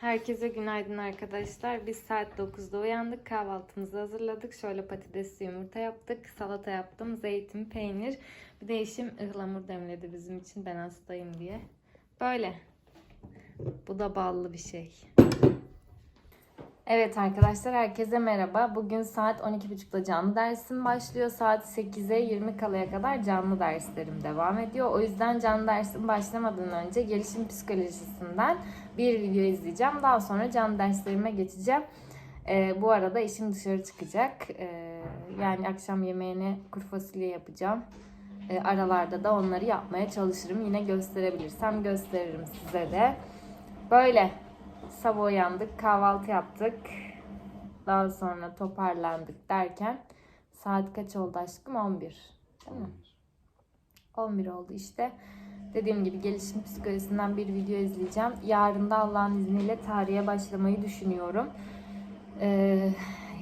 Herkese günaydın arkadaşlar. Biz saat 9'da uyandık. Kahvaltımızı hazırladık. Şöyle patatesli yumurta yaptık. Salata yaptım. Zeytin, peynir. Bir de eşim ıhlamur demledi bizim için. Ben hastayım diye. Böyle. Bu da ballı bir şey. Evet arkadaşlar herkese merhaba. Bugün saat 12.30'da canlı dersim başlıyor. Saat 8'e 20 kalaya kadar canlı derslerim devam ediyor. O yüzden canlı dersim başlamadan önce gelişim psikolojisinden bir video izleyeceğim. Daha sonra canlı derslerime geçeceğim. Ee, bu arada işim dışarı çıkacak. Ee, yani akşam yemeğine kuru fasulye yapacağım. Ee, aralarda da onları yapmaya çalışırım. Yine gösterebilirsem gösteririm size de. Böyle. Sabah uyandık, kahvaltı yaptık. Daha sonra toparlandık derken saat kaç oldu aşkım? 11. Değil mi? 11 oldu işte. Dediğim gibi gelişim psikolojisinden bir video izleyeceğim. Yarın da Allah'ın izniyle tarihe başlamayı düşünüyorum. Ee,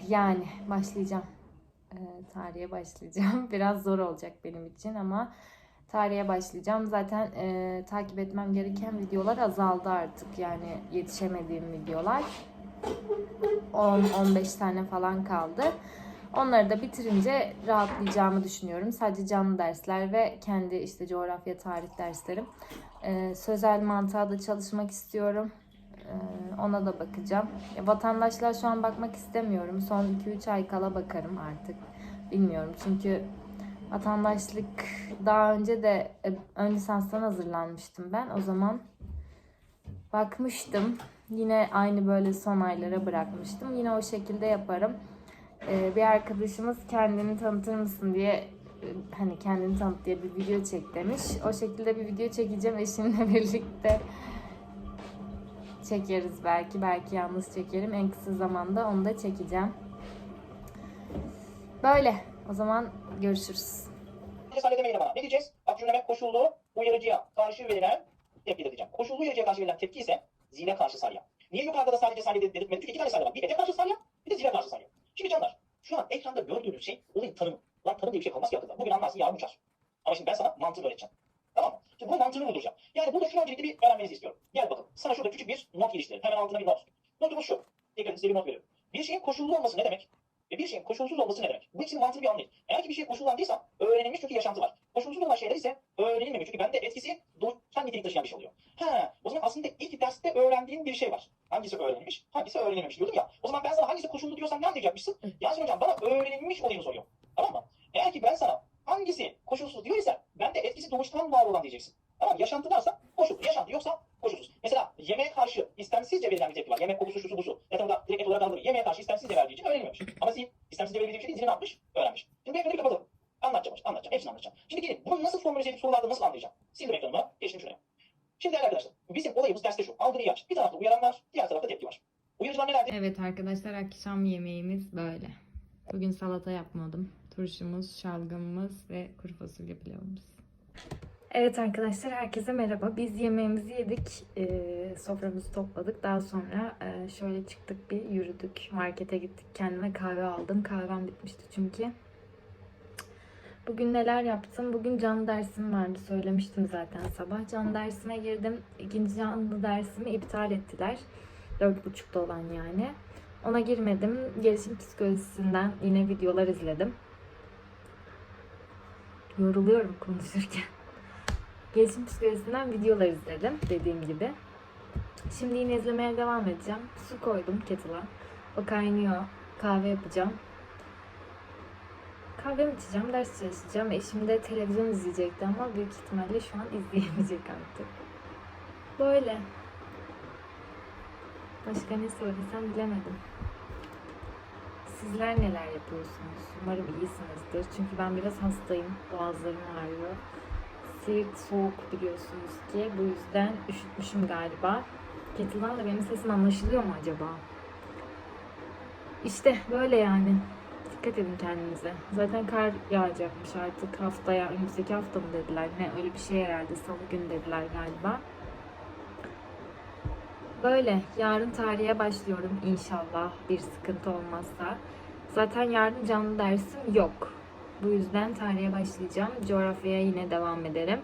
yani başlayacağım. Ee, tarihe başlayacağım. Biraz zor olacak benim için ama tarihe başlayacağım. Zaten e, takip etmem gereken videolar azaldı artık. Yani yetişemediğim videolar. 10-15 tane falan kaldı. Onları da bitirince rahatlayacağımı düşünüyorum. Sadece canlı dersler ve kendi işte coğrafya, tarih derslerim. Ee, sözel mantığa da çalışmak istiyorum. Ee, ona da bakacağım. Ya, vatandaşlar şu an bakmak istemiyorum. Son 2-3 ay kala bakarım artık. Bilmiyorum çünkü vatandaşlık daha önce de e, ön lisanstan hazırlanmıştım ben. O zaman bakmıştım. Yine aynı böyle son aylara bırakmıştım. Yine o şekilde yaparım. Ee, bir arkadaşımız kendini tanıtır mısın diye e, hani kendini tanıt diye bir video çek demiş. O şekilde bir video çekeceğim eşimle birlikte çekeriz belki. Belki yalnız çekerim. En kısa zamanda onu da çekeceğim. Böyle. O zaman görüşürüz. Halledemeyelim ama. Ne diyeceğiz? Bak cümleme koşullu uyarıcıya karşı verilen tepki de diyeceğim. Koşullu uyarıcıya karşı verilen tepki ise zile karşı salya. Niye yukarıda da sadece salya dedirtmedim? Çünkü iki tane salya var. Bir ece karşı salya, bir de zile karşı salya. Şimdi canlar, şu an ekranda gördüğünüz şey olayın tanımı. Lan tanım diye bir şey kalmaz ki akılda. Bugün anlarsın, yarın uçar. Ama şimdi ben sana mantığını öğreteceğim. Tamam mı? Şimdi bu mantığını bulduracağım. Yani burada şunu öncelikle bir öğrenmenizi istiyorum. Gel bakalım. Sana şurada küçük bir not geliştirelim. Hemen altına bir not. Notumuz şu. Tekrar size bir not veriyorum. Bir şeyin koşullu olması ne demek? Ve bir şeyin koşulsuz olması ne demek? Bu ikisinin mantığı bir anlayın. Eğer ki bir şey koşullandıysa öğrenilmiş çünkü yaşantı var. Koşulsuz olan şeyler ise öğrenilmemiş çünkü bende etkisi doğuştan nitelik taşıyan bir şey oluyor. Ha, o zaman aslında ilk derste öğrendiğin bir şey var. Hangisi öğrenilmiş, hangisi öğrenilmemiş diyordum ya. O zaman ben sana hangisi koşullu diyorsam ne anlayacakmışsın? Yasin hocam bana öğrenilmiş olayını soruyor. Tamam mı? Eğer ki ben sana hangisi koşulsuz diyor ise ben de etkisi doğuştan var olan diyeceksin. Tamam mı? Yaşantı varsa koşullu, yaşantı yoksa koşulsuz. Mesela yemeğe karşı istemsizce verilen bir tepki var. Yemek kokusu şusu busu. Zaten orada direkt et olarak alınır. Yemeğe karşı istemsizce verdiği için öğrenilmemiş. Ama zihin istemsizce verebildiği bir şey değil. Ne yapmış? Öğrenmiş. Şimdi ekranı kapatalım. Anlatacağım, anlatacağım. Hepsini anlatacağım. Şimdi gelin bunu nasıl formüle edip sorularda nasıl anlayacağım? Sildim ekranıma, geçtim şuraya. Şimdi değerli arkadaşlar, bizim olayımız derste şu. Algıyı aç. Bir tarafta uyaran var, diğer tarafta tepki var. Uyarıcılar nelerdi? Evet arkadaşlar akşam yemeğimiz böyle. Bugün salata yapmadım. Turşumuz, şalgamımız ve kuru fasulye pilavımız. Evet arkadaşlar herkese merhaba. Biz yemeğimizi yedik. Ee, soframızı topladık. Daha sonra e, şöyle çıktık bir yürüdük. Markete gittik. Kendime kahve aldım. Kahvem bitmişti çünkü. Bugün neler yaptım? Bugün canlı dersim vardı. Söylemiştim zaten sabah. Canlı dersime girdim. İkinci canlı dersimi iptal ettiler. Dört buçukta olan yani. Ona girmedim. Gelişim psikolojisinden yine videolar izledim. Yoruluyorum konuşurken. Gelişim psikolojisinden videolar izledim dediğim gibi. Şimdi yine izlemeye devam edeceğim. Su koydum kettle'a. O kaynıyor. Kahve yapacağım. Kahvemi içeceğim, ders çalışacağım. Eşim de televizyon izleyecekti ama büyük ihtimalle şu an izleyemeyecek artık. Böyle. Başka ne söylesem bilemedim. Sizler neler yapıyorsunuz? Umarım iyisinizdir. Çünkü ben biraz hastayım. Boğazlarım ağrıyor. Siirt soğuk biliyorsunuz ki. Bu yüzden üşütmüşüm galiba. Kettle'dan da benim sesim anlaşılıyor mu acaba? İşte böyle yani. Dikkat edin kendinize. Zaten kar yağacakmış artık haftaya, önümüzdeki hafta mı dediler. Ne öyle bir şey herhalde. Salı günü dediler galiba. Böyle. Yarın tarihe başlıyorum inşallah bir sıkıntı olmazsa. Zaten yarın canlı dersim yok. Bu yüzden tarihe başlayacağım. Coğrafyaya yine devam ederim.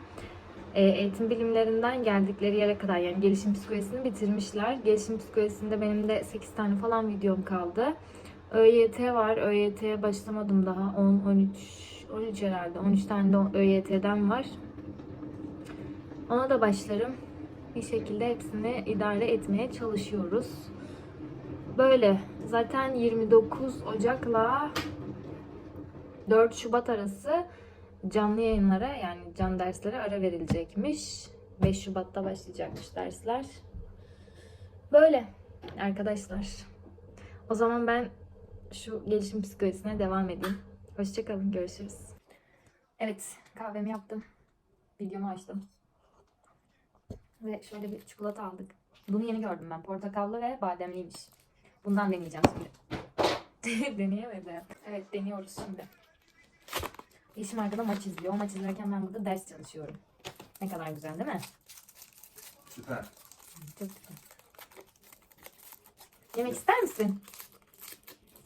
e, eğitim bilimlerinden geldikleri yere kadar yani gelişim psikolojisini bitirmişler. Gelişim psikolojisinde benim de 8 tane falan videom kaldı. ÖYT var. ÖYT'ye başlamadım daha. 10, 13, 13 herhalde. 13 tane de ÖYT'den var. Ona da başlarım. Bir şekilde hepsini idare etmeye çalışıyoruz. Böyle. Zaten 29 Ocak'la 4 Şubat arası canlı yayınlara yani can derslere ara verilecekmiş. 5 Şubat'ta başlayacakmış dersler. Böyle arkadaşlar. O zaman ben şu gelişim psikolojisine devam edeyim. Hoşçakalın. Görüşürüz. Evet kahvemi yaptım. Videomu açtım. Ve şöyle bir çikolata aldık. Bunu yeni gördüm ben. Portakallı ve bademliymiş. Bundan deneyeceğim şimdi. Deneyemedim. Evet deniyoruz şimdi. Eşim arkada maç izliyor. O maç izlerken ben burada ders çalışıyorum. Ne kadar güzel değil mi? Süper. Çok güzel. Yemek ister misin?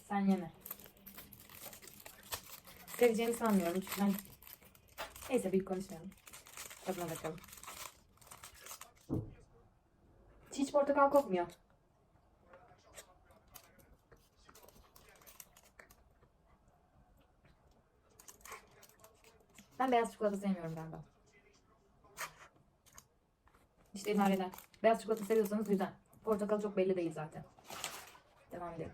Sen yeme. Seveceğini sanmıyorum çünkü ben... Neyse büyük konuşmayalım. Tadına bakalım. Hiç portakal kokmuyor. Ben beyaz çikolata sevmiyorum galiba. İşte idare. Beyaz çikolata seviyorsanız güzel. Portakal çok belli değil zaten. Devam edelim.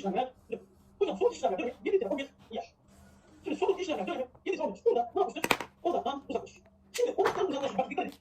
İşlemler. Hocam somut işlemler dönemi 7 telefon 1 yaş. Şimdi somut işlemler dönemi 7 13. Burada ne yapmıştık? Odaktan uzaklaş. Şimdi odaktan uzaklaşın. Bak dikkat edin.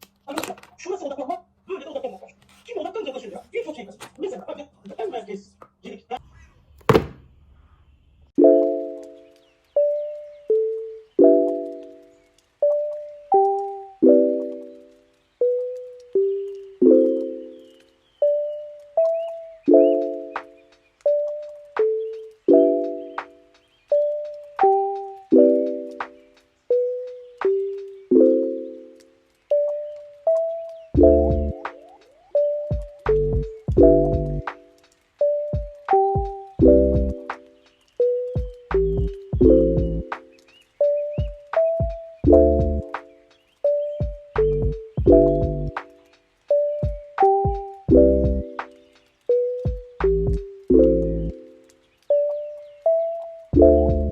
you.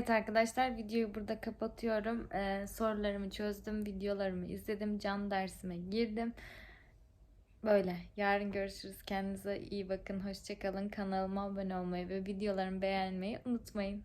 Evet arkadaşlar videoyu burada kapatıyorum. Ee, sorularımı çözdüm, videolarımı izledim, canlı dersime girdim. Böyle. Yarın görüşürüz. Kendinize iyi bakın. Hoşçakalın. Kanalıma abone olmayı ve videolarımı beğenmeyi unutmayın.